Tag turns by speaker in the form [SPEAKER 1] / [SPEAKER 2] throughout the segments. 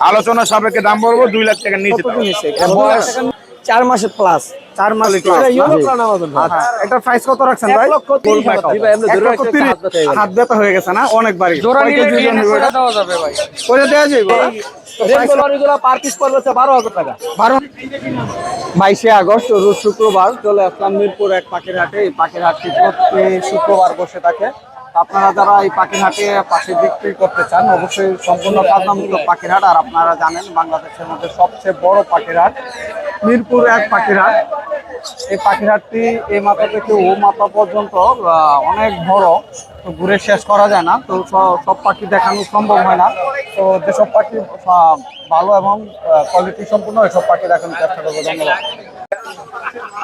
[SPEAKER 1] আলোচনা সাপেক্ষে দাম বলব দুই লাখ টাকার নিচে বয়স
[SPEAKER 2] চার মাসের প্লাস চার মাস আচ্ছা এটা প্রাইস কত রাখছেন ভাই।
[SPEAKER 3] হাত ব্যথা হয়ে
[SPEAKER 2] হয়ে গেছে না?
[SPEAKER 3] জোড়া? দেওয়া যাবে ভাই।
[SPEAKER 2] করে দেওয়া
[SPEAKER 3] টাকা।
[SPEAKER 2] বাইশে আগস্ট রোজ শুক্রবার চলে আসলাম মিরপুর এক পাখির হাটে। এই পাখির হাটটি প্রতি শুক্রবার বসে থাকে। আপনারা যারা এই পাখির হাটে পাখি বিক্রি করতে চান, অবশ্যই সম্পূর্ণ পাতলামূলক পাখির হাট আর আপনারা জানেন, বাংলাদেশের মধ্যে সবচেয়ে বড় পাখিরহাট মিরপুর এক পাখিরহাট। এই পাখির হাটটি এই মাথা থেকে ও মাথা পর্যন্ত অনেক বড়, তো ঘুরে শেষ করা যায় না। তো সব পাখি দেখানো সম্ভব হয় না। তো যেসব পাখি ভালো এবং কোয়ালিটি সম্পূর্ণ ওইসব পাখি দেখানোর চেষ্টা করব। ধন্যবাদ।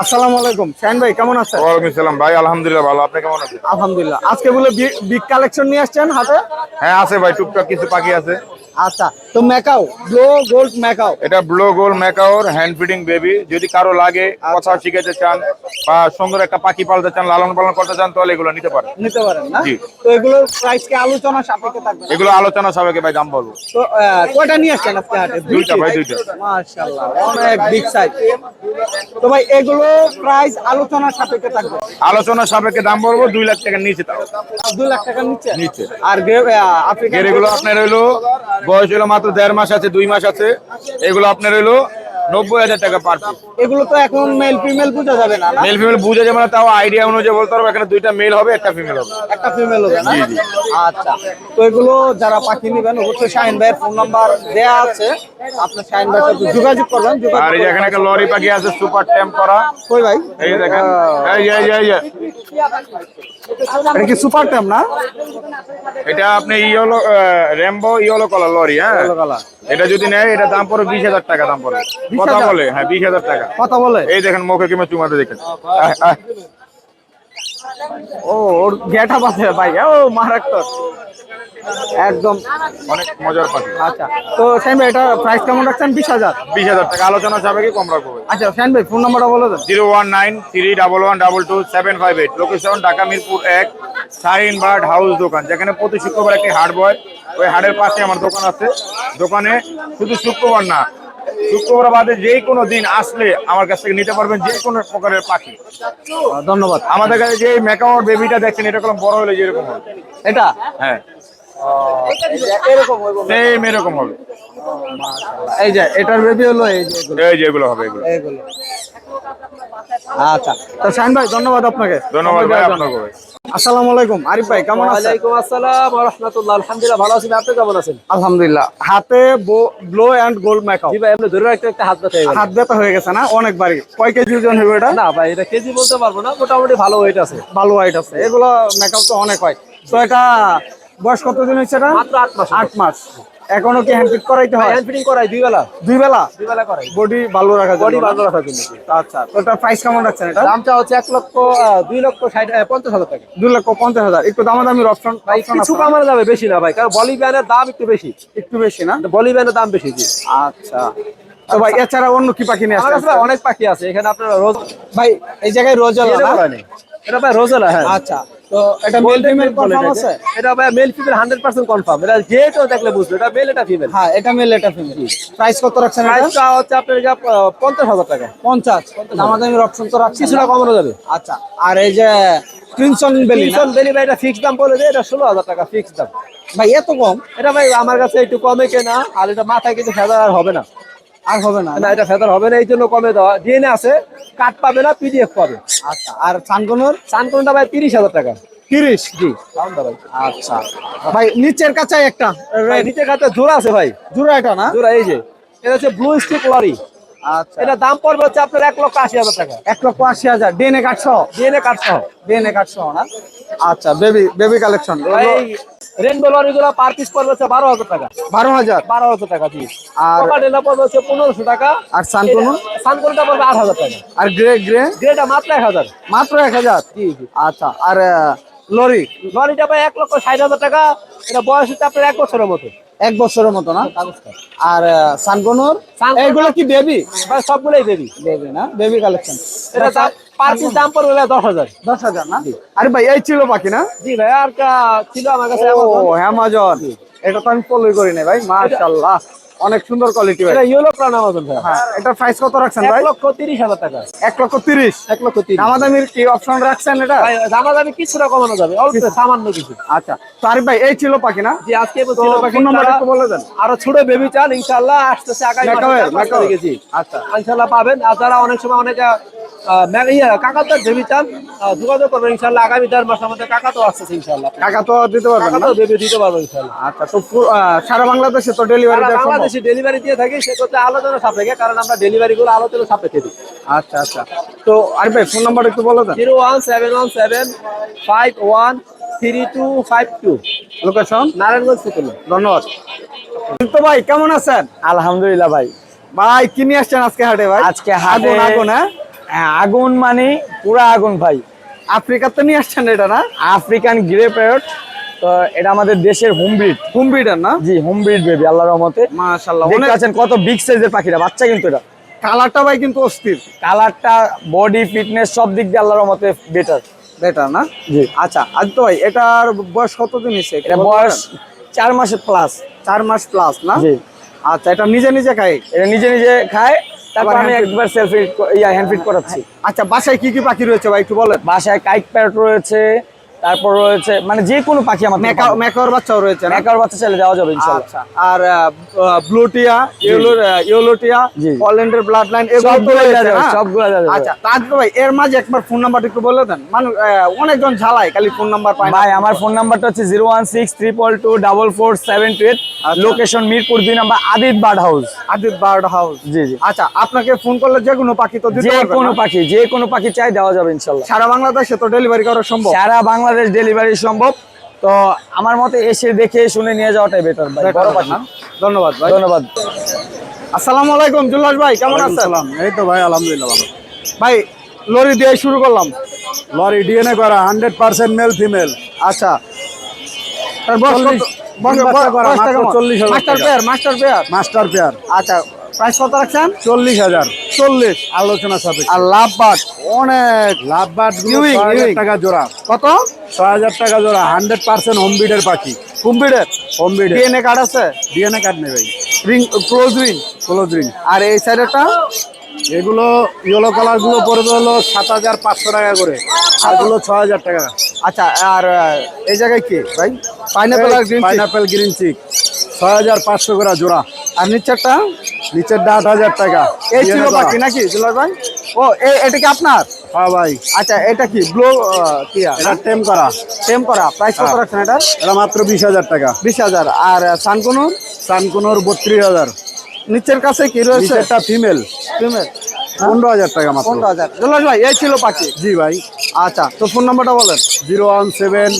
[SPEAKER 2] আসসালামু আলাইকুম। শাহিন ভাই কেমন আছেন?
[SPEAKER 1] ওয়ালাইকুম ভাই আলহামদুলিল্লাহ ভালো। আপনি কেমন আছেন?
[SPEAKER 2] আলহামদুলিল্লাহ। আজকে বলে বিগ কালেকশন নিয়ে আসছেন হাতে?
[SPEAKER 1] হ্যাঁ আছে ভাই টুকটাক কিছু পাখি আছে।
[SPEAKER 2] আচ্ছা তো ম্যাকাও ব্লো গোল্ড ম্যাকাও।
[SPEAKER 1] এটা ব্লো গোল ম্যাকাওর হ্যান্ড ফিডিং বেবি যদি কারও লাগে কথা শিখাতে চান বা সুন্দর একটা পাখি পালতে চান লালন পালন করতে চান তাহলে এগুলো নিতে পারেন।
[SPEAKER 2] নিতে পারেন না। তো এগুলো প্রাইস কি আলোচনা সাপেক্ষে থাকবে?
[SPEAKER 1] এগুলো আলোচনা সবাইকে ভাই দাম বলব।
[SPEAKER 2] তো কয়টা নিয়ে আসছেন আজকে হাটে?
[SPEAKER 1] দুইটা ভাই, দুইটা।
[SPEAKER 2] মাশাআল্লাহ অনেক বিগ সাইজ তো ভাই এগুলো প্রাইস আলোচনা সাপেক্ষে থাকবে?
[SPEAKER 1] আলোচনা সাপেক্ষে দাম বলব দুই লাখ টাকার নিচে তাও।
[SPEAKER 2] দুই লাখ টাকার নিচে?
[SPEAKER 1] নিচে।
[SPEAKER 2] আর আফ্রিকান
[SPEAKER 1] এগুলো আপনার হইল বয়স হলো মাত্র দেড় মাস আছে দুই মাস আছে। এগুলো আপনার হইল নব্বই হাজার টাকা পার পিস
[SPEAKER 2] এগুলো তো এখন মেল ফিমেল বোঝা যাবে না
[SPEAKER 1] মেল ফিমেল বুঝে যাবে না তাও আইডিয়া অনুযায়ী বলতে পারব এখানে দুইটা মেল হবে একটা ফিমেল হবে।
[SPEAKER 2] একটা ফিমেল হবে না। আচ্ছা তো এগুলো যারা পাখি নেবেন অবশ্যই শাহিন ভাইয়ের ফোন নাম্বার দেয়া আছে। আপনি শাহিন ভাইয়ের সাথে যোগাযোগ করবেন
[SPEAKER 1] আর এই যে এখানে একটা লরি পাখি আছে সুপার ট্যাম্প করা।
[SPEAKER 2] কই ভাই?
[SPEAKER 1] এই দেখেন এই এই এই
[SPEAKER 2] এটা কি সুপার ট্যাম না?
[SPEAKER 1] এটা আপনি yellow Rambo yellow colour lory হ্যাঁ? এটা যদি নেয় এটা দাম পড়ে বিশ হাজার টাকা দাম পড়ে
[SPEAKER 2] 20,000?
[SPEAKER 1] কথা বলে হ্যাঁ বিশ হাজার টাকা।
[SPEAKER 2] কথা বলে।
[SPEAKER 1] এই দেখেন মুখে কিংবা চুমাতে দেখেন।
[SPEAKER 2] ও ওর গেটা আছে ভাই। ও মারাত্মক। একদম।
[SPEAKER 1] অনেক মজার পাখি।
[SPEAKER 2] আচ্ছা তো শাহিন ভাই এটা প্রাইস কেমন রাখছেন? বিশ হাজার।
[SPEAKER 1] বিশ হাজার টাকা। আলোচনা যাবে কি কম রাখব
[SPEAKER 2] আচ্ছা শাহিন ভাই ফোন নাম্বারটা বলে দেন।
[SPEAKER 1] Zero one nine three double one double two seven five eight. Location Dhaka Mirpur এক সাইন বার্ড হাউস দোকান। যেখানে প্রতি শুক্রবার একটি হাট বয়। ওই হাটের পাশে আমার দোকান আছে। দোকানে শুধু শুক্রবার না শুক্রবার বাদে যে কোনো দিন আসলে আমার কাছ থেকে নিতে পারবেন যে কোনো প্রকারের পাখি।
[SPEAKER 2] ধন্যবাদ।
[SPEAKER 1] আমাদের কাছে যে মেকাওয়ার বেবিটা দেখছেন এটা কোনো বড় হলে যেরকম হবে।
[SPEAKER 2] এটা?
[SPEAKER 1] হ্যাঁ।
[SPEAKER 2] এরকম
[SPEAKER 1] সেম এরকম হবে।
[SPEAKER 2] এই যে এটার বেবি হলো এই যে এগুলো।
[SPEAKER 1] হবে এগুলো।
[SPEAKER 2] এইগুলো আচ্ছা। তো শাহিন ভাই ধন্যবাদ আপনাকে।
[SPEAKER 1] ধন্যবাদ
[SPEAKER 2] সময়
[SPEAKER 1] ভাই আপনাকে
[SPEAKER 2] আসসালামু আলাইকুম। আরিফ ভাই কেমন আছেন?
[SPEAKER 3] ওয়ালাইকুম আসসালাম ওয়া রাহমাতুল্লাহ। আলহামদুলিল্লাহ ভালো আছেন। আপনি কেমন আছেন?
[SPEAKER 2] আলহামদুলিল্লাহ। হাতে ব্লো এন্ড গোল্ড মেকআপ
[SPEAKER 3] জি ভাই এমনি ধরে রাখতে একটা হাত ব্যথা হয়ে গেল
[SPEAKER 2] হাত ব্যথা হয়ে গেছে না? অনেকবারই। কয় কেজি ওজন হবে এটা?
[SPEAKER 3] না ভাই এটা কেজি বলতে পারব না। মোটামুটি ভালো ওয়েট আছে।
[SPEAKER 2] ভালো আছে। এগুলো মেকআপ তো অনেক হয়। তো এটা বয়স কতদিন হচ্ছে এটা?
[SPEAKER 3] মাত্র মাস।
[SPEAKER 2] আট মাস। এখনও কি হ্যান্ড ফিট করাইতে হয়?
[SPEAKER 3] হ্যান্ড ফিটিং করাই দুই বেলা।
[SPEAKER 2] দুই বেলা?
[SPEAKER 3] দুই বেলা করাই।
[SPEAKER 2] বডি ভালো রাখা
[SPEAKER 3] বডি ভালো রাখার জন্য।
[SPEAKER 2] আচ্ছা। তো এটা প্রাইস কেমন রাখছেন এটা?
[SPEAKER 3] দামটা হচ্ছে এক লক্ষ আহ, দুই লক্ষ ষাট আহ, পঞ্চাশ হাজার টাকা।
[SPEAKER 2] দুই লক্ষ পঞ্চাশ হাজার। একটু দামাদামির অপশন
[SPEAKER 3] ভাই কিছু কমানো যাবে বেশি না ভাই কারণ বলি ব্যানের দাম একটু বেশি।
[SPEAKER 2] একটু বেশি না?
[SPEAKER 3] বলি ব্যানের দাম বেশি জি।
[SPEAKER 2] আচ্ছা। তো ভাই এছাড়া অন্য কি পাখি নিয়ে আসছেন?
[SPEAKER 3] অনেক পাখি আছে এখানে আপনার রোজ
[SPEAKER 2] ভাই এই জায়গায়
[SPEAKER 3] নেই। এটা ভাই রোজেলা হ্যাঁ।
[SPEAKER 2] আচ্ছা। তো এটা মেল ফিমেল কনফার্ম আছে?
[SPEAKER 3] এটা ভাই male female hundred percent confirm এটা যেহেতু দেখলে বুঝবে এটা মেল এটা ফিমেল
[SPEAKER 2] হ্যাঁ এটা মেল এটা ফিমেল প্রাইস কত রাখছেন এটা?
[SPEAKER 3] প্রাইসটা হচ্ছে আপনার যা পঞ্চাশ হাজার টাকা।
[SPEAKER 2] অপশন তো রাখছি
[SPEAKER 3] কিছুটা কমানো যাবে।
[SPEAKER 2] আচ্ছা আর এই যে ক্রিমসন বেলি না?
[SPEAKER 3] বেলি ভাই এটা ফিক্স দাম বলে দেয় এটা ষোলো হাজার টাকা ফিক্স দাম।
[SPEAKER 2] ভাই এত কম?
[SPEAKER 3] এটা ভাই আমার কাছে একটু কমে কেনা আর এটা মাথায় কিন্তু ফেদার আর হবে না।
[SPEAKER 2] আর হবে না
[SPEAKER 3] না এটা ফেদার হবে না এই জন্য কমে দেওয়া। ডিএনএ আছে কাট পাবে না পিডিএফ পাবে।
[SPEAKER 2] আচ্ছা আর সানকনুর
[SPEAKER 3] সানকোনটা ভাই তিরিশ হাজার টাকা।
[SPEAKER 2] তিরিশ?
[SPEAKER 3] জি
[SPEAKER 2] আচ্ছা ভাই নিচের কাছে একটা
[SPEAKER 3] ভাই নিচে কাছে জোড়া আছে ভাই।
[SPEAKER 2] জোড়া এটা না?
[SPEAKER 3] জোড়া এই যে এটা হচ্ছে ব্লু স্টিক লরি
[SPEAKER 2] আচ্ছা।
[SPEAKER 3] এটা দাম পড়বে হচ্ছে আপনার এক লক্ষ আশি হাজার টাকা।
[SPEAKER 2] এক লক্ষ আশি হাজার ডেনে কাটছো
[SPEAKER 3] ডিএনএ কাট সহ।
[SPEAKER 2] ডেনে কাটছো না? আচ্ছা baby baby collection
[SPEAKER 3] rainbow lory গুলো পার পিস পড়বে হচ্ছে বারো হাজার টাকা।
[SPEAKER 2] বারো হাজার?
[SPEAKER 3] বারো হাজার টাকা জি।
[SPEAKER 2] আর-
[SPEAKER 3] কোকাটেলা পড়বে হচ্ছে পনেরোশো টাকা।
[SPEAKER 2] আর সানকনু
[SPEAKER 3] সানকোনটা পড়বে আট হাজার টাকা।
[SPEAKER 2] আর গ্রে গ্রে
[SPEAKER 3] গ্রেটা মাত্র এক হাজার।
[SPEAKER 2] মাত্র এক হাজার? আচ্ছা আর লরি?
[SPEAKER 3] লরিটা ভাই এক লক্ষ ষাট হাজার টাকা। এটা বয়স হচ্ছে আপনার এক বছরের মতো।
[SPEAKER 2] এক বছরের মতো না? আর সানকনুর এইগুলো কি বেবি
[SPEAKER 3] সবগুলোই দেবি
[SPEAKER 2] বেবি না? বেবি কালেকশন
[SPEAKER 3] এটা দাম পার পিস দাম পড়বে দশ হাজার।
[SPEAKER 2] দশ হাজার না? আরে ভাই এই ছিল বাকি না?
[SPEAKER 3] জি ভাই আর ছিল আমার কাছে
[SPEAKER 2] ও। হ্যামাজন এটা তো আমি ফলোই করি না ভাই মাশাআল্লাহ। অনেক সুন্দর কোয়ালিটি ভাই।
[SPEAKER 3] এটা ইয়েলো প্রাণ আমাজন ভাই।
[SPEAKER 2] হ্যাঁ এটা প্রাইস কত রাখছেন ভাই?
[SPEAKER 3] লক্ষ তিরিশ হাজার টাকা।
[SPEAKER 2] এক লক্ষ তিরিশ।
[SPEAKER 3] এক লক্ষ তিরিশ।
[SPEAKER 2] দামাদামির কি অপশন রাখছেন এটা?
[SPEAKER 3] ভাই দামা দামি কিছুটা কমানো যাবে অল্প সামান্য কিছু।
[SPEAKER 2] আচ্ছা তো আরিফ ভাই এই ছিল পাখি না?
[SPEAKER 3] যে আজকে
[SPEAKER 2] তো
[SPEAKER 3] ছিল পাখি
[SPEAKER 2] নাম্বার একটু বলে দেন।
[SPEAKER 3] আরও ছোট বেবি চান ইনশাআল্লাহ আসতেছে আগামী মাসে জি।
[SPEAKER 2] আচ্ছা।
[SPEAKER 3] ইনশাআল্লাহ পাবেন। আর যারা অনেক সময় অনেক কাকাতার বেবি চান যোগাযোগ করবেন ইনশাআল্লাহ। আগামী দেড় মাসের মধ্যে কাকাতো আসতেছে
[SPEAKER 2] তো দিতে পারবেন না?
[SPEAKER 3] বেবি দিতে পারব ইনশাআল্লাহ।
[SPEAKER 2] আচ্ছা তো সারা বাংলাদেশে তো ডেলিভারি
[SPEAKER 3] আমরা
[SPEAKER 2] দেওয়া সম্ভব?
[SPEAKER 3] বাংলাদেশে ডেলিভারি দিয়ে থাকি সেক্ষেত্রে আলোচনা সাপেক্ষে কারণ আমরা ডেলিভারি গুলো আলোচনা সাপেক্ষে দিই।
[SPEAKER 2] আচ্ছা আচ্ছা। তো ভাই ফোন নাম্বার একটু বলে
[SPEAKER 3] zero one seven one seven five one three two five two.
[SPEAKER 2] Location
[SPEAKER 3] Narayanganj থেকে
[SPEAKER 2] ধন্যবাদ। তো ভাই কেমন আছেন?
[SPEAKER 4] আলহামদুলিল্লাহ ভাই।
[SPEAKER 2] ভাই কি নিয়ে আসছেন আজকে হাটে ভাই?
[SPEAKER 4] আজকে হাটে
[SPEAKER 2] আগুন আগুন
[SPEAKER 4] হ্যাঁ, আগুন মানে পুরা আগুন ভাই।
[SPEAKER 2] আফ্রিকাতে নিয়ে আসছেন এটা না?
[SPEAKER 4] আফ্রিকান গ্রে প্যারট তো এটা আমাদের দেশের হোম ব্রিড
[SPEAKER 2] হোম ব্রিডার না?
[SPEAKER 4] জি হোম ব্রিড বেবি আল্লাহর রহমতে।
[SPEAKER 2] মাশাআল্লাহ
[SPEAKER 4] দেখতে পাচ্ছেন কত বিগ সাইজের পাখিরা বাচ্চা কিন্তু এটা।
[SPEAKER 2] কালারটা ভাই কিন্তু অস্থির।
[SPEAKER 4] কালারটা বডি ফিটনেস সব দিক দিয়ে আল্লাহর রহমতে বেটার
[SPEAKER 2] বেটার না?
[SPEAKER 4] জি।
[SPEAKER 2] আচ্ছা আজ তো ভাই এটার বয়স কতদিন হয়েছে?
[SPEAKER 4] এটা বয়স চার মাসের প্লাস
[SPEAKER 2] চার মাস প্লাস না?
[SPEAKER 4] জি।
[SPEAKER 2] আচ্ছা এটা নিজে নিজে খায়?
[SPEAKER 4] এটা নিজে নিজে খায় তারপর আমি একবার সেলফি ইয়া হ্যান্ড ফিট করাচ্ছি।
[SPEAKER 2] আচ্ছা বাসায় কি কি পাখি রয়েছে ভাই একটু বলেন।
[SPEAKER 4] বাসায় কাইক প্যারট রয়েছে তারপর রয়েছে মানে যে কোনো পাখি আমার
[SPEAKER 2] মেকা মেকার বাচ্চাও রয়েছে
[SPEAKER 4] মেকার বাচ্চা চাইলে দেওয়া যাবে
[SPEAKER 2] আচ্ছা আর ব্লুটিয়া ইয়েলোটিয়া
[SPEAKER 4] জি।
[SPEAKER 2] ব্লাড লাইন এগুলো রয়েছে?
[SPEAKER 4] সবগুলো যাবে।
[SPEAKER 2] আচ্ছা তারপর ভাই এর মাঝে একবার ফোন নাম্বারটা একটু বলে দেন। আহ, অনেকজন ঝালায় খালি ফোন নাম্বার পায়
[SPEAKER 4] ভাই আমার ফোন নাম্বারটা হচ্ছে zero one six triple two double four seven two eight
[SPEAKER 2] আচ্ছা।
[SPEAKER 4] লোকেশন মিরপুর দুই number Adit bird house.
[SPEAKER 2] Adit bird house.
[SPEAKER 4] জি জি।
[SPEAKER 2] আচ্ছা আপনাকে ফোন করলে যে কোনো পাখি তো
[SPEAKER 4] যে কোনো পাখি যে কোনো পাখি চাই দেওয়া যাবে ইনশাল্লাহ।
[SPEAKER 2] সারা বাংলাদেশে তো ডেলিভারি করা সম্ভব।
[SPEAKER 4] সারা বাংলাদেশ ডেলিভারি সম্ভব। তো আমার মতে এসে দেখে শুনে নিয়ে যাওয়াটাই বেটার ভাই?
[SPEAKER 2] ধন্যবাদ ভাই।
[SPEAKER 4] ধন্যবাদ।
[SPEAKER 2] আসসালামু আলাইকুম জুল্লাস ভাই কেমন আছেন?
[SPEAKER 5] এই তো ভাই আলহামদুলিল্লাহ ভালো।
[SPEAKER 2] ভাই লরি দিয়ে শুরু করলাম।
[SPEAKER 5] লরি ডিএনএ করা হান্ড্রেড পার্সেন্ট মেল ফিমেল
[SPEAKER 2] আচ্ছা। Master. Pair master pair
[SPEAKER 5] master pair
[SPEAKER 2] আচ্ছা প্রাইস কত রাখছেন?
[SPEAKER 5] চল্লিশ হাজার।
[SPEAKER 2] চল্লিশ।
[SPEAKER 5] আলোচনা সাপেক্ষে।
[SPEAKER 2] আর লাভ বাট অনেক।
[SPEAKER 5] লাভ
[SPEAKER 2] Ewing।
[SPEAKER 5] টাকা জোড়া।
[SPEAKER 2] কত?
[SPEAKER 5] ছয় হাজার টাকা জোড়া হান্ড্রেড পার্সেন্ট হোম বিডের পাখি। হোম বিডের
[SPEAKER 2] ডিএনএ কার্ড আছে?
[SPEAKER 5] ডিএনএ কার্ড নেই ভাই
[SPEAKER 2] ring close ring
[SPEAKER 5] close ring
[SPEAKER 2] আর এই সাইডেরটা
[SPEAKER 5] এগুলো ইয়েলো কালারগুলো পড়বে হলো সাত হাজার পাঁচশো টাকা করে। আরগুলো ছয় হাজার টাকা।
[SPEAKER 2] আচ্ছা আর এই জায়গায় কি ভাই? পাইনাপেল আর গ্রিন
[SPEAKER 5] পাইনাপেল গ্রিন চিক ছয় হাজার পাঁচশো করে জোড়া।
[SPEAKER 2] আর নিচেরটা?
[SPEAKER 5] নিচের আট হাজার টাকা।
[SPEAKER 2] এই ছিল। বাকি নাকি ভাই ও এ- এটা কি আপনার?
[SPEAKER 5] হ্যাঁ ভাই।
[SPEAKER 2] আচ্ছা এটা কি ব্লু কি
[SPEAKER 5] এটা টেম করা।
[SPEAKER 2] সেম করা প্রাইস কত
[SPEAKER 5] হ্যাঁ।
[SPEAKER 2] রাখছেন এটা?
[SPEAKER 5] এটা মাত্র বিশ হাজার টাকা।
[SPEAKER 2] বিশ হাজার আর সানকুনু
[SPEAKER 5] সানকুনোর? বত্রিশ হাজার।
[SPEAKER 2] নিচের কাছে কি রয়েছে?
[SPEAKER 5] নিচেরটা ফিমেল
[SPEAKER 2] ফিমেল
[SPEAKER 5] পনেরো হাজার টাকা মাত্র।
[SPEAKER 2] পনেরো হাজার। ভাই এই ছিল পাখি
[SPEAKER 5] জি ভাই।
[SPEAKER 2] আচ্ছা তো ফোন নাম্বারটা বলেন।
[SPEAKER 5] Zero one seven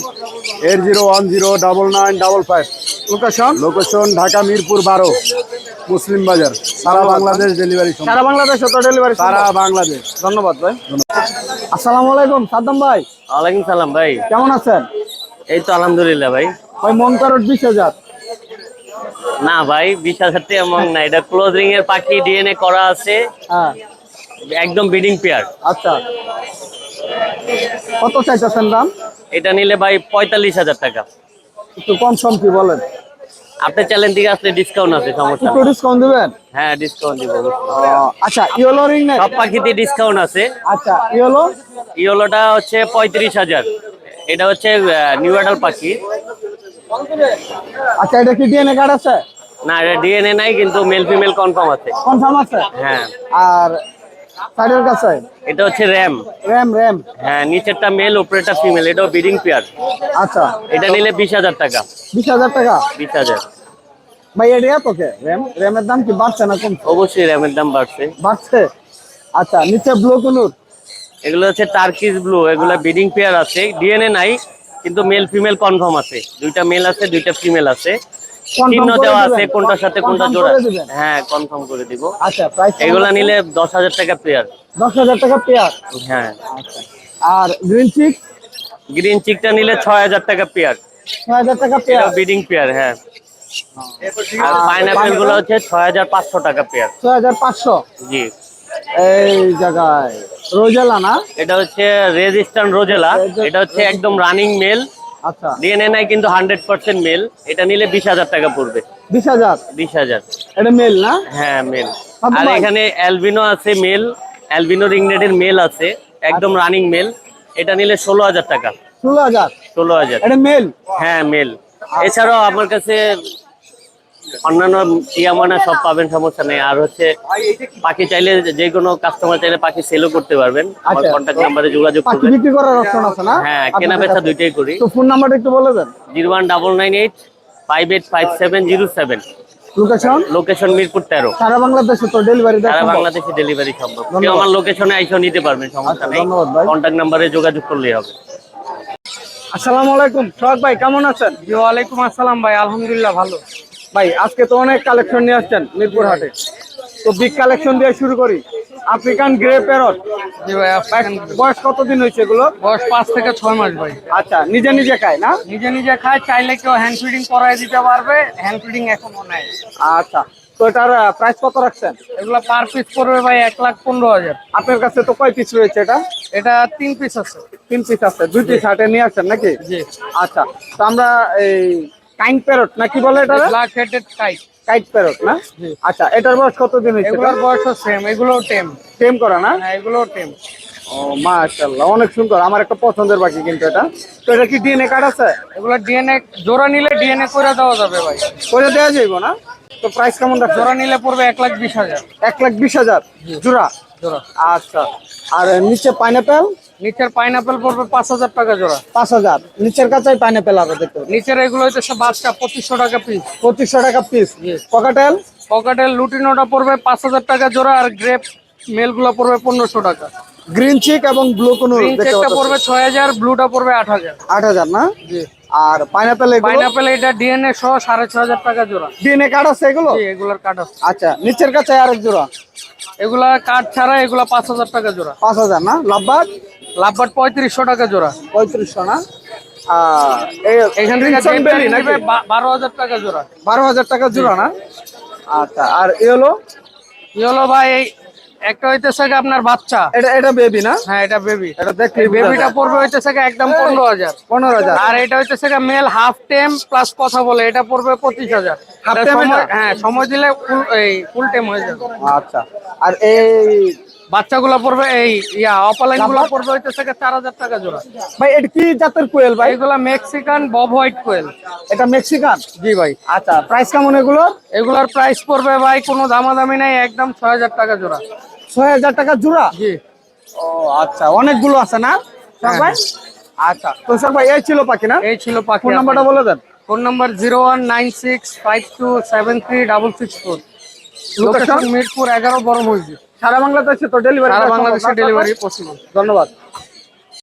[SPEAKER 5] eight zero one zero double nine double five
[SPEAKER 2] location
[SPEAKER 5] location Dhaka Mirpur বারো মুসলিম বাজার সারা বাংলাদেশ ডেলিভারি
[SPEAKER 2] সারা বাংলাদেশে তো ডেলিভারি
[SPEAKER 5] সারা বাংলাদেশ।
[SPEAKER 2] ধন্যবাদ ভাই। আসসালামু আলাইকুম সাদ্দাম ভাই।
[SPEAKER 6] ওয়ালাইকুম সালাম ভাই।
[SPEAKER 2] কেমন আছেন?
[SPEAKER 6] এই তো আলহামদুলিল্লাহ ভাই।
[SPEAKER 2] ভাই মন কারোর বিশ হাজার।
[SPEAKER 6] না ভাই বিশ হাজার টাকা মং না। এটা ক্লোজ এর পাখি ডিএনএ করা আছে।
[SPEAKER 2] হ্যাঁ।
[SPEAKER 6] একদম বিডিং পেয়ার
[SPEAKER 2] আচ্ছা। কত চাইতেছেন দাম?
[SPEAKER 6] এটা নিলে ভাই পঁয়তাল্লিশ হাজার টাকা।
[SPEAKER 2] একটু কম সম কি বলেন?
[SPEAKER 6] আপনি চ্যালেঞ্জ থেকে আসলে ডিসকাউন্ট আছে সমস্যা
[SPEAKER 2] একটু ডিসকাউন্ট দিবেন?
[SPEAKER 6] হ্যাঁ ডিসকাউন্ট দিব।
[SPEAKER 2] আচ্ছা ইয়েলো রিং নেই?
[SPEAKER 6] সব পাখিতে ডিসকাউন্ট আছে।
[SPEAKER 2] আচ্ছা ইয়েলো?
[SPEAKER 6] ইয়েলোটা হচ্ছে পঁয়ত্রিশ হাজার। এটা হচ্ছে নিউ অ্যাডাল পাখি।
[SPEAKER 2] আচ্ছা এটা কি ডিএনএ কার্ড আছে?
[SPEAKER 6] না এটা ডিএনএ নাই কিন্তু মেল ফিমেল কনফার্ম আছে।
[SPEAKER 2] কনফার্ম আছে?
[SPEAKER 6] হ্যাঁ।
[SPEAKER 2] আর সাইডের কাছে?
[SPEAKER 6] এটা হচ্ছে র্যাম।
[SPEAKER 2] RAM ram.
[SPEAKER 6] হ্যাঁ নিচেরটা মেল উপরেরটা ফিমেল এটাও বিডিং পেয়ার
[SPEAKER 2] আচ্ছা।
[SPEAKER 6] এটা নিলে বিশ হাজার টাকা।
[SPEAKER 2] বিশ হাজার টাকা?
[SPEAKER 6] বিশ হাজার।
[SPEAKER 2] ভাই এটা তোকে র্যাম? র্যামের দাম কি বাড়ছে না কমছে?
[SPEAKER 6] অবশ্যই র্যামের দাম বাড়ছে।
[SPEAKER 2] বাড়ছে? আচ্ছা নিচে ব্লু কুনুর?
[SPEAKER 6] এগুলো হচ্ছে টার্কিস ব্লু এগুলো বিডিং পেয়ার আছে। ডিএনএ নাই কিন্তু মেল ফিমেল কনফার্ম আছে। দুইটা মেল আছে দুইটা ফিমেল আছে। চিহ্ন
[SPEAKER 2] করে
[SPEAKER 6] দেওয়া
[SPEAKER 2] দিবেন?
[SPEAKER 6] আছে কোনটার সাথে কোনটা জোড়া। হ্যাঁ কনফার্ম করে দিব।
[SPEAKER 2] আচ্ছা প্রাইস
[SPEAKER 6] এগুলা নিলে দশ হাজার টাকা পেয়ার
[SPEAKER 2] দশ হাজার টাকা পেয়ার
[SPEAKER 6] হ্যাঁ।
[SPEAKER 2] আচ্ছা। আর গ্রিন চিক
[SPEAKER 6] গ্রিন চিকটা নিলে ছয় হাজার টাকা পেয়ার
[SPEAKER 2] টাকা পেয়ার
[SPEAKER 6] বিডিং পেয়ার হ্যাঁ। আর পাইনাপেলগুলো হচ্ছে ছয় হাজার পাঁচশো টাকা পেয়ার
[SPEAKER 2] ছয় হাজার পাঁচশো?
[SPEAKER 6] জি।
[SPEAKER 2] এই জায়গায়। রোজেলা না?
[SPEAKER 6] এটা হচ্ছে রেজিস্টার্ন রোজেলা এটা হচ্ছে একদম রানিং মেল
[SPEAKER 2] আচ্ছা।
[SPEAKER 6] ডিএনএ নাই কিন্তু হান্ড্রেড পার্সেন্ট মেল এটা নিলে বিশ হাজার টাকা পড়বে।
[SPEAKER 2] বিশ হাজার?
[SPEAKER 6] বিশ হাজার।
[SPEAKER 2] এটা মেল না?
[SPEAKER 6] হ্যাঁ মেল আর এখানে অ্যালবিনো আছে মেল অ্যালবিনো রিংনেটের মেল আছে। একদম রানিং মেল এটা নিলে ষোলো হাজার টাকা।
[SPEAKER 2] ষোলো হাজার?
[SPEAKER 6] ষোলো হাজার।
[SPEAKER 2] এটা মেল
[SPEAKER 6] হ্যাঁ মেল এছাড়াও আমার কাছে অন্যান্য ইয়ামানা সব পাবেন সমস্যা নেই। আর হচ্ছে পাখি চাইলে যে কোনো কাস্টমার চাইলে পাখি সেলও করতে পারবেন। আমার
[SPEAKER 2] আচ্ছা।
[SPEAKER 6] কন্ট্যাক্ট নাম্বারে যোগাযোগ
[SPEAKER 2] পাখি
[SPEAKER 6] করবেন।
[SPEAKER 2] বিক্রি করার অপশন আছে না?
[SPEAKER 6] হ্যাঁ কেনা বেচা দুইটাই করি।
[SPEAKER 2] তো ফোন নাম্বারটা একটু বলে দেন।
[SPEAKER 6] Zero one double nine eight five eight five seven zero seven.
[SPEAKER 2] Location
[SPEAKER 6] location Mirpur তেরো।
[SPEAKER 2] সারা বাংলাদেশে তো ডেলিভারি
[SPEAKER 6] সারা বাংলাদেশে ডেলিভারি সম্ভব। কেউ আমার লোকেশনে আইসা নিতে পারবেন সমস্যা
[SPEAKER 2] আচ্ছা,
[SPEAKER 6] নেই।
[SPEAKER 2] ধন্যবাদ ভাই।
[SPEAKER 6] কন্ট্যাক্ট নাম্বারে যোগাযোগ করলেই হবে।
[SPEAKER 2] আসসালামু আলাইকুম। সোহাগ ভাই কেমন আছেন?
[SPEAKER 7] জি ওয়ালাইকুম আসসালাম ভাই আলহামদুলিল্লাহ ভালো।
[SPEAKER 2] ভাই আজকে তো অনেক কালেকশন নিয়ে আসছেন মিরপুর হাটে। তো বিগ কালেকশন দিয়ে শুরু করি। আফ্রিকান গ্রে প্যারট
[SPEAKER 7] জি ভাই
[SPEAKER 2] বয়স কতদিন হয়েছে এগুলো?
[SPEAKER 7] বয়স পাঁচ থেকে ছয় মাস ভাই।
[SPEAKER 2] আচ্ছা নিজে নিজে খায় না?
[SPEAKER 7] নিজে নিজে খায় চাইলে কেউ হ্যান্ড ফিডিং করাই দিতে পারবে হ্যান্ড ফিডিং এখনও নেই।
[SPEAKER 2] আচ্ছা তো এটার প্রাইস কত রাখছেন?
[SPEAKER 7] এগুলো পার পিস পড়বে ভাই এক লাখ পনেরো হাজার।
[SPEAKER 2] আপনার কাছে তো কয় পিস রয়েছে এটা?
[SPEAKER 7] এটা তিন পিস আছে।
[SPEAKER 2] তিন পিস আছে দুই পিস হাটে নিয়ে আসছেন নাকি?
[SPEAKER 7] জি।
[SPEAKER 2] আচ্ছা তো আমরা এই কাইন প্যারট নাকি বলে এটা
[SPEAKER 7] black headed caique
[SPEAKER 2] caique parrot না? আচ্ছা এটার বয়স কতদিন হয়েছে?
[SPEAKER 7] এগুলোর বয়সও সেম এগুলোও টেম
[SPEAKER 2] সেম করা না?
[SPEAKER 7] হ্যাঁ এগুলোও টেম
[SPEAKER 2] ও মাশাআল্লাহ অনেক সুন্দর। আমার একটা পছন্দের পাখি কিন্তু এটা। তো এটা কি ডিএনএ কার্ড আছে?
[SPEAKER 7] এগুলো ডিএনএ জোড়া নিলে ডিএনএ করে দেওয়া যাবে ভাই।
[SPEAKER 2] করে দেওয়া যাইব না? তো প্রাইস কেমন রাখছো
[SPEAKER 7] জোড়া নিলে পড়বে এক লাখ বিশ হাজার।
[SPEAKER 2] এক লাখ বিশ হাজার? জোড়া?
[SPEAKER 7] জোড়া।
[SPEAKER 2] আচ্ছা আর নিচে পাইনাপেল
[SPEAKER 7] নিচের পাইনাপেল পড়বে পাঁচ হাজার টাকা জোড়া।
[SPEAKER 2] পাঁচ হাজার। নিচের কাছেই পাইনাপেল আরও দেখতে
[SPEAKER 7] নিচের এগুলো হচ্ছে সব বাচ্চা পঁচিশশো টাকা পিস
[SPEAKER 2] পঁচিশশো টাকা পিস পকাটেল
[SPEAKER 7] পকেটের লুটিনোটা পড়বে পাঁচ হাজার টাকা জোড়া আর গ্রেপ মেলগুলো পড়বে পনেরোশো টাকা।
[SPEAKER 2] গ্রিন চিক এবং ব্লু কোন
[SPEAKER 7] চেকটা পড়বে ছয় হাজার ব্লুটা পড়বে আট হাজার।
[SPEAKER 2] আট হাজার না? আর পাইনাপেল
[SPEAKER 7] পাইনাপেল এটা ডিএনএ সহ সাড়ে ছ হাজার টাকা জোড়া।
[SPEAKER 2] ডিএনএ কার্ড আছে এগুলো?
[SPEAKER 7] এগুলার কাঠ আছে।
[SPEAKER 2] আচ্ছা নিচের কাছে আরেক জোড়া।
[SPEAKER 7] এগুলা কাঠ ছাড়া এগুলা পাঁচ হাজার টাকা জোড়া।
[SPEAKER 2] পাঁচ হাজার না? লাভবাদ
[SPEAKER 7] লাভবাট পঁয়ত্রিশশো টাকা জোড়া।
[SPEAKER 2] পঁয়ত্রিশশো না?
[SPEAKER 7] এখান থেকে বারো হাজার টাকা জোড়া।
[SPEAKER 2] বারো হাজার টাকা জোড়া না? আচ্ছা আর
[SPEAKER 7] কি হলো ভাই একটা হইতেছে আপনার বাচ্চা।
[SPEAKER 2] এটা এটা বেবি না?
[SPEAKER 7] হ্যাঁ এটা বেবি।
[SPEAKER 2] এটা দেখলে
[SPEAKER 7] বেবিটা পড়বে হইতেছে একদম পনেরো হাজার।
[SPEAKER 2] পনেরো হাজার।
[SPEAKER 7] আর এটা হইতেছে মেল হাফ টেম প্লাস কথা বলে এটা পড়বে পঁচিশ হাজার। এটা? হ্যাঁ সময় দিলে ফুল এই ফুল টেম হয়ে যাবে।
[SPEAKER 2] আচ্ছা আর এই
[SPEAKER 7] বাচ্চাগুলো পড়বে এই ইয়া অপালাইনগুলো পড়বে হইতেছে গিয়ে চার হাজার টাকা জোড়া।
[SPEAKER 2] ভাই এটা কি জাতের কোয়েল ভাই?
[SPEAKER 7] এগুলা মেক্সিকান বব হোয়াইট কোয়েল।
[SPEAKER 2] এটা মেক্সিকান
[SPEAKER 7] জি ভাই।
[SPEAKER 2] আচ্ছা প্রাইস কেমন এগুলো?
[SPEAKER 7] এগুলার প্রাইস পড়বে ভাই কোনো দামাদামি নাই একদম ছয় হাজার টাকা জোড়া।
[SPEAKER 2] ছয় হাজার টাকা জোড়া?
[SPEAKER 7] জি।
[SPEAKER 2] ও আচ্ছা অনেকগুলো আছে না? সব ভাই? আচ্ছা তো স্যার ভাই এই ছিল পাখি না?
[SPEAKER 7] এই ছিল পাখি
[SPEAKER 2] ফোন নাম্বারটা বলে দেন।
[SPEAKER 7] Phone number zero one nine six five two seven three double six four.
[SPEAKER 2] Location
[SPEAKER 7] location Mirpur এগারো বড় মসজিদ।
[SPEAKER 2] সারা বাংলাদেশে তো ডেলিভারি
[SPEAKER 7] সারা বাংলাদেশে ডেলিভারি পসিবল
[SPEAKER 2] ধন্যবাদ।